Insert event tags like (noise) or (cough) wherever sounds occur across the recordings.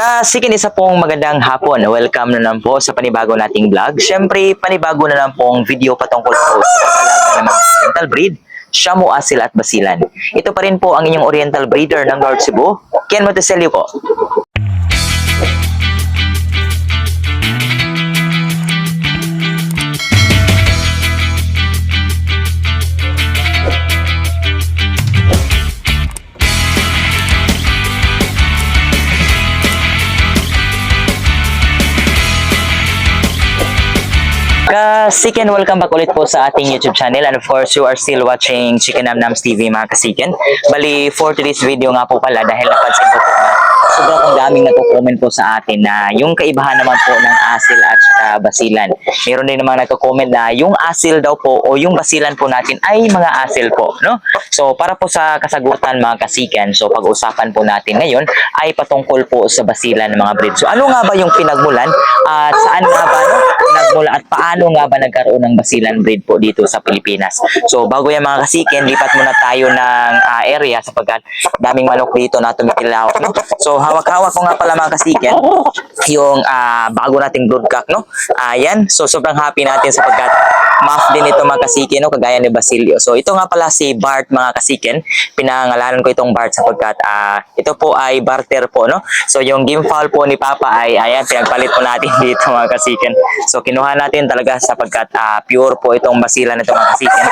Kasikin isa pong magandang hapon. Welcome na naman po sa panibago nating vlog. Siyempre, panibago na lang pong video patungkol po sa pag-alaga ng oriental breed, Shamu Asil at Basilan. Ito pa rin po ang inyong oriental breeder ng North Cebu, Ken Monteselio po. Kasiken, welcome back ulit po sa ating YouTube channel and of course you are still watching Chicken Nam Nams TV mga kasiken. Bali, for today's video nga po pala dahil napansin ko po na sobrang ang daming nagko-comment po sa atin na yung kaibahan naman po ng asil at saka basilan. Meron din naman nagko-comment na yung asil daw po o yung basilan po natin ay mga asil po, no? So, para po sa kasagutan mga kasiken, so pag-usapan po natin ngayon ay patungkol po sa basilan ng mga breed. So, ano nga ba yung pinagmulan at saan nga ba no, nagmula at paano nga ba nagkaroon ng basilan breed po dito sa Pilipinas? So, bago yan mga kasiken, lipat muna tayo ng ah, area sapagkat daming manok dito na tumitilawak, no? So, hawak-hawak ko nga pala mga kasiken yung ah, bago nating broodcock, no? Ayan, so sobrang happy natin sapagkat math din ito mga kasiken, no? Kagaya ni Basilio. So, ito nga pala si Bart mga kasiken. Pinangalanan ko itong Bart sapagkat ah, ito po ay barter po, no? So, yung game foul po ni Papa ay, ayan, pinagpalit po natin (laughs) dito mga kasiken. So, kinuha natin talaga sapagkat ah, pure po itong basilan nito mga kasiken.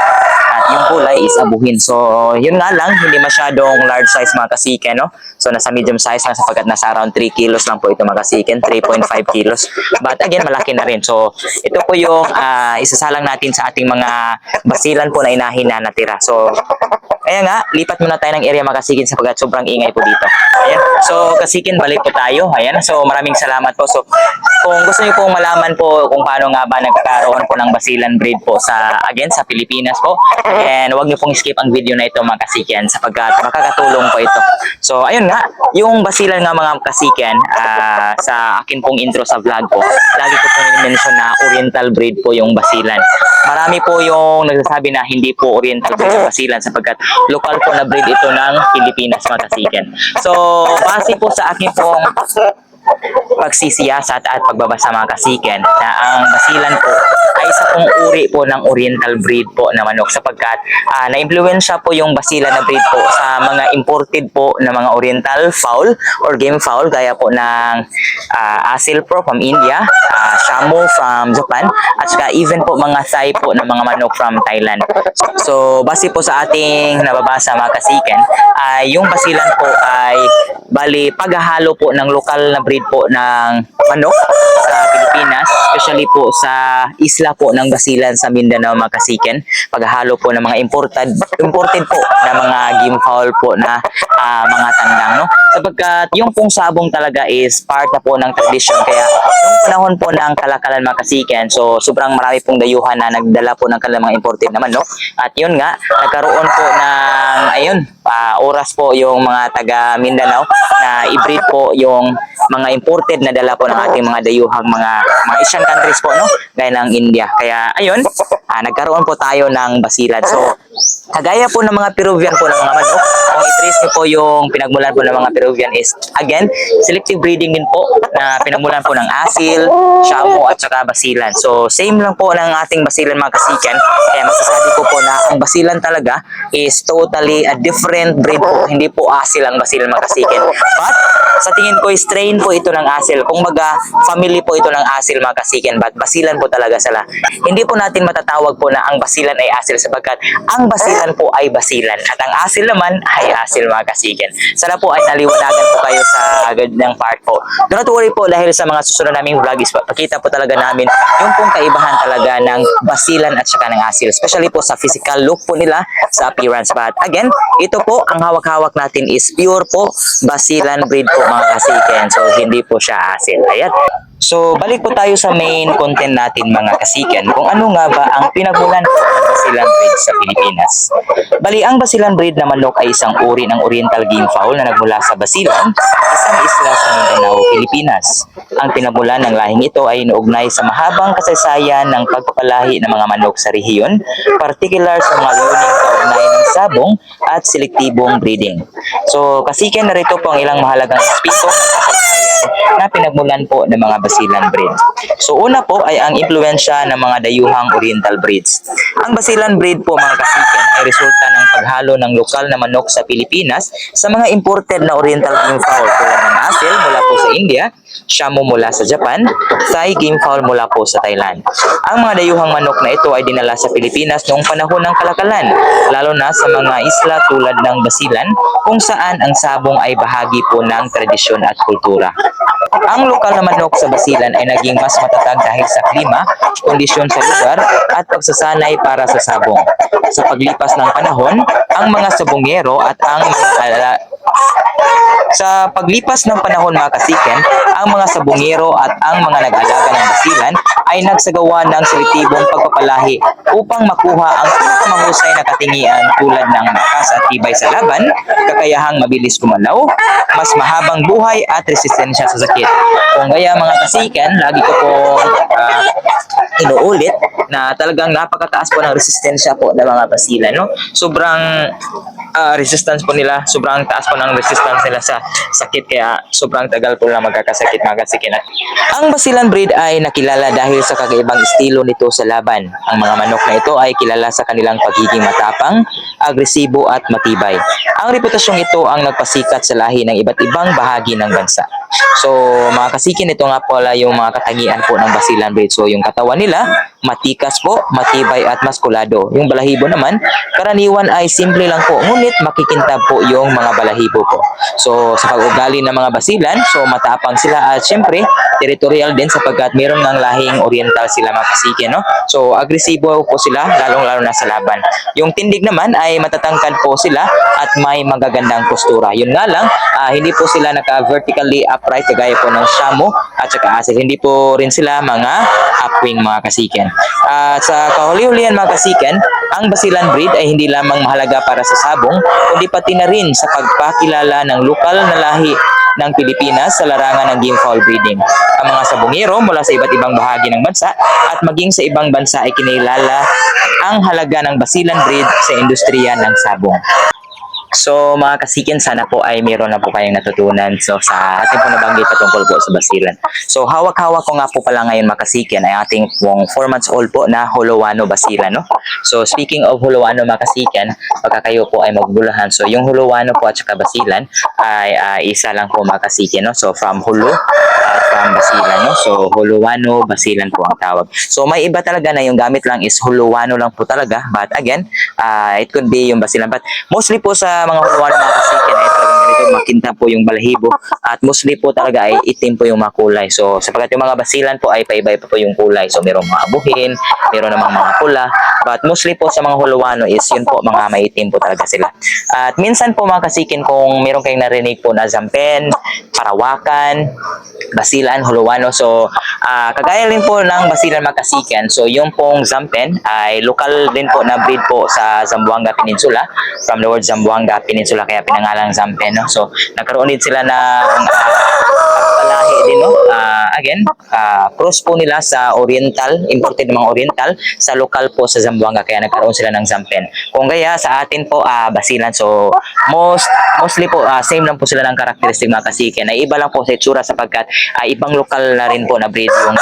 Yung kulay is abuhin. So, yun nga lang, hindi masyadong large size mga kasiken, no? So, nasa medium size lang sapagkat nasa around 3 kilos lang po ito mga kasiken, 3.5 kilos. But again, malaki na rin. So, ito po yung ah, isasalang natin sa ating mga basilan po na inahin na natira. So, kaya nga, lipat muna tayo ng area mga kasikin sapagkat sobrang ingay po dito. Ayan. So, kasikin, balik po tayo. Ayan. So, maraming salamat po. So, kung gusto niyo pong malaman po kung paano nga ba nagkakaroon po ng basilan breed po sa, again, sa Pilipinas po. And huwag niyo pong skip ang video na ito mga kasikin sapagkat makakatulong po ito. So, ayun nga, yung basilan nga mga kasikin, ah, sa akin pong intro sa vlog po, lagi ko pong mention na oriental breed po yung basilan. Marami po yung nagsasabi na hindi po oriental breed yung basilan sapagkat lokal po na breed ito ng Pilipinas mga. So, base po sa akin pong pagsisiyasat at pagbabasa mga kasiken na ang basilan po ay isa pong uri po ng oriental breed po na manok sapagkat ah, na-impluensya po yung basilan na breed po sa mga imported po na mga oriental fowl or game fowl gaya po ng ah, Asil Pro from India, ah, Shamu from Japan at saka even po mga Thai po na mga manok from Thailand. So, so base po sa ating nababasa mga kasiken ay yung basilan po ay bali paghahalo po ng lokal na breed po ng manok sa Pilipinas, especially po sa isla po ng Basilan sa Mindanao mga kasiken, paghahalo po ng mga imported imported po na mga game fowl po na ah, mga tandang no. Sapagkat yung pong sabong talaga is part na po ng tradition kaya nung panahon po ng kalakalan mga kasiken, so sobrang marami pong dayuhan na nagdala po ng kanilang mga imported naman no. At yun nga, nagkaroon po ng ayun, ah, oras po yung mga taga Mindanao na i-breed po yung mga imported na dala po ng ating mga dayuhang mga mga Asian countries po no? Gaya ng India. Kaya ayun ah, nagkaroon po tayo ng basilan. So kagaya po ng mga Peruvian po ng mga manok kung i-trace niyo po yung pinagmulan po ng mga Peruvian is again selective breeding din po na pinagmulan po ng asil, shamu at saka basilan. So same lang po ng ating basilan mga kasikan. Kaya masasabi ko po na ang basilan talaga is totally a different breed po hindi po asil ang basilan mga kasikan but sa tingin ko, strain po ito ng asil. Kung baga, family po ito ng asil mga kasikin, but basilan po talaga sila. Hindi po natin matatawag po na ang basilan ay asil sapagkat ang basilan po ay basilan at ang asil naman ay asil mga kasikin. Sana po ay naliwanagan po kayo sa agad ng part po. Do not worry po dahil sa mga susunod naming vlog is pakita po talaga namin yung pong kaibahan talaga ng basilan at saka ng asil. Especially po sa physical look po nila, sa appearance. But again, ito po, ang hawak-hawak natin is pure po basilan breed po mga kasiken. So, hindi po siya asil. Ayan. So, balik po tayo sa main content natin mga kasiken. Kung ano nga ba ang pinagmulan po ng basilan breed sa Pilipinas. Bali, ang basilan breed na manok ay isang uri ng oriental game fowl na nagmula sa Basilan, isang isla sa Mindanao, Pilipinas. Ang pinagmulan ng lahing ito ay naugnay sa mahabang kasaysayan ng pagpapalahi ng mga manok sa rehiyon, particular sa mga layuning kaugnay ng sabong at selektibong breeding. So, kasiken narito po ang ilang mahalagang aspekto ng na pinagmulan po ng mga Basilan breed. So una po ay ang impluensya ng mga dayuhang Oriental breeds. Ang Basilan breed po mga kasiken ay resulta ng paghalo ng lokal na manok sa Pilipinas sa mga imported na Oriental game fowl tulad ng asil mula po sa India, Shamu mula sa Japan, Thai game fowl mula po sa Thailand. Ang mga dayuhang manok na ito ay dinala sa Pilipinas noong panahon ng kalakalan, lalo na sa mga isla tulad ng Basilan kung saan ang sabong ay bahagi po ng tradisyon at kultura. Ang lokal na manok sa Basilan ay naging mas matatag dahil sa klima, kondisyon sa lugar at pagsasanay para sa sabong. Sa paglipas ng panahon, ang mga sabongero at ang mga sa paglipas ng panahon mga kasiken, ang mga sabungero at ang mga nag-alaga ng basilan ay nagsagawa ng selektibong pagpapalahi upang makuha ang pinakamahusay na katingian tulad ng lakas at tibay sa laban, kakayahang mabilis kumalaw, mas mahabang buhay at resistensya sa sakit. Kung kaya mga kasiken, lagi ko po ah, inuulit na talagang napakataas po ng resistensya po ng mga basilan. No? Sobrang ah, resistance po nila, sobrang taas po ng resistance nila sa sakit kaya sobrang tagal po na magkakasakit mga kasikin. Ang Basilan breed ay nakilala dahil sa kakaibang estilo nito sa laban. Ang mga manok na ito ay kilala sa kanilang pagiging matapang, agresibo at matibay. Ang reputasyong ito ang nagpasikat sa lahi ng iba't ibang bahagi ng bansa. So mga kasikin, ito nga pala yung mga katangian po ng Basilan breed. So yung katawan nila, matikas po, matibay at maskulado. Yung balahibo naman, karaniwan ay simple lang po, ngunit makikintab po yung mga balahibo po. So sa pag-ugali ng mga basilan, so matapang sila at syempre territorial din sapagkat mayroon ng lahing oriental sila mga kasike, no? So agresibo po sila, lalong-lalo na sa laban. Yung tindig naman ay matatangkad po sila at may magagandang postura. Yun nga lang, ah, hindi po sila naka-vertically upright kagaya po ng Shamu at saka Asil. Hindi po rin sila mga upwing mga At sa kahuli-hulihan mga kasiken, ang Basilan breed ay hindi lamang mahalaga para sa sabong, kundi pati na rin sa pagpakilala ng lokal na lahi ng Pilipinas sa larangan ng game fowl breeding. Ang mga sabongero mula sa iba't ibang bahagi ng bansa at maging sa ibang bansa ay kinilala ang halaga ng Basilan breed sa industriya ng sabong. So mga kasikin, sana po ay meron na po kayong natutunan so sa ating po nabanggit patungkol po sa basilan. So hawak-hawak ko nga po pala ngayon mga kasikin ay ating pong 4 months old po na Holowano basilan. No? So speaking of Holowano mga kasikin, pagka kayo po ay magbulahan. So yung Holowano po at saka basilan ay ah, isa lang po mga kasikin. No? So from Holo from basilan. No? So Holowano basilan po ang tawag. So may iba talaga na yung gamit lang is Holowano lang po talaga. But again, ah, it could be yung basilan. But mostly po sa mga Holowano mga kasikin ay talagang ganito makinta po yung balahibo. At mostly po talaga ay itim po yung mga kulay. So sapagkat yung mga basilan po ay paiba-iba po yung kulay. So merong mga abuhin, meron namang mga pula. But mostly po sa mga Holowano is yun po mga maitim po talaga sila. At minsan po mga kasikin kung meron kayong narinig po na zampen, parawakan, basilan, Holowano. So, ah, kagaya rin po ng basilan makasikan. So, yung pong Zampen ay lokal din po na breed po sa Zamboanga Peninsula. From the word Zamboanga Peninsula, kaya pinangalang Zampen. No? So, nagkaroon din sila ng ah, palahi din. No? Again, ah, cross po nila sa Oriental, imported mga Oriental, sa lokal po sa Zamboanga. Kaya nagkaroon sila ng Zampen. Kung kaya sa atin po, ah, basilan. So, most, mostly po, ah, same lang po sila ng karakteristik mga kasikin. Ay iba lang po sa itsura sapagkat ah, ibang lokal na rin po na breed yung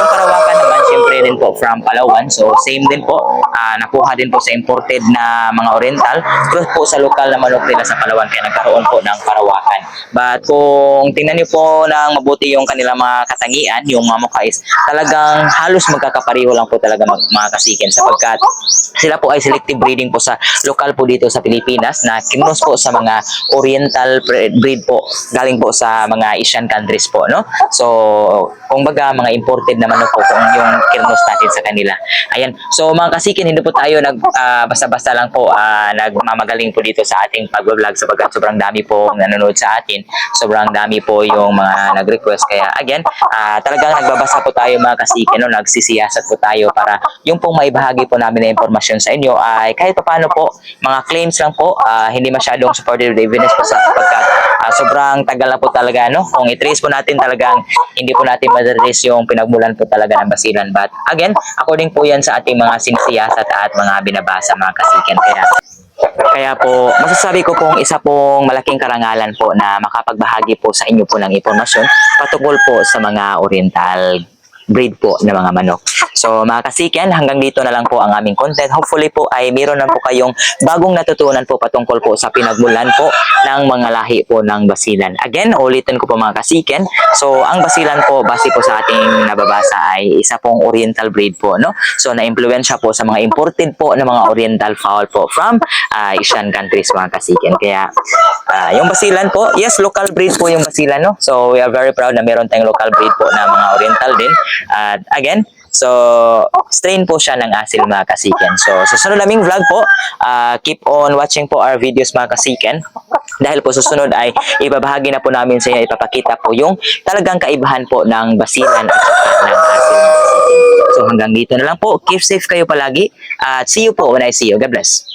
yung Parawakan naman, syempre din po from Palawan. So, same din po. Ah, nakuha din po sa imported na mga Oriental. Plus po sa lokal na manok nila sa Palawan. Kaya nagkaroon po ng Parawakan. But kung tingnan niyo po ng mabuti yung kanilang mga katangian, yung mga mukha is talagang halos magkakapareho lang po talaga mag, mga kasikin sapagkat sila po ay selective breeding po sa lokal po dito sa Pilipinas na kinos po sa mga oriental bre- breed po galing po sa mga Asian countries po no? So kung baga mga imported na manok po kung yung kinos natin sa kanila. Ayan. So mga kasikin hindi po tayo nag ah, basta-basta lang po ah, nagmamagaling po dito sa ating pag-vlog sapagkat sobrang dami po nanonood sa atin. Sobrang dami po yung mga nag-request. Kaya again ah, talagang nagbabasa po tayo mga kasikin no? Nagsisiyasat po tayo para yung pong maibahagi po namin na impormasyon sa inyo ay kahit pa paano po mga claims lang po ah, hindi masyadong supported with evidence po sa sapagkat ah, sobrang tagal na po talaga no? Kung i-trace po natin talagang hindi po natin ma-trace yung pinagmulan po talaga ng basilan. But again according po yan sa ating mga sinisiyasat at mga binabasa mga kasikin kaya Kaya po, masasabi ko pong isa pong malaking karangalan po na makapagbahagi po sa inyo po ng impormasyon patungkol po sa mga oriental breed po ng mga manok. So mga kasiken, hanggang dito na lang po ang aming content. Hopefully po ay meron na po kayong bagong natutunan po patungkol po sa pinagmulan po ng mga lahi po ng basilan. Again, ulitin ko po mga kasiken. So ang basilan po, base po sa ating nababasa ay isa pong oriental breed po. No? So na-impluensya po sa mga imported po na mga oriental fowl po from ah, Asian countries mga kasiken. Kaya ah, yung basilan po, yes, local breed po yung basilan. No? So we are very proud na meron tayong local breed po na mga oriental din. At again, So, strain po siya ng asil mga kasiken. So, susunod naming vlog po, ah, keep on watching po our videos mga kasiken. Dahil po susunod ay ibabahagi na po namin sa inyo, ipapakita po yung talagang kaibahan po ng basilan at saka ng asil. So, hanggang dito na lang po. Keep safe kayo palagi. At see you po when I see you. God bless.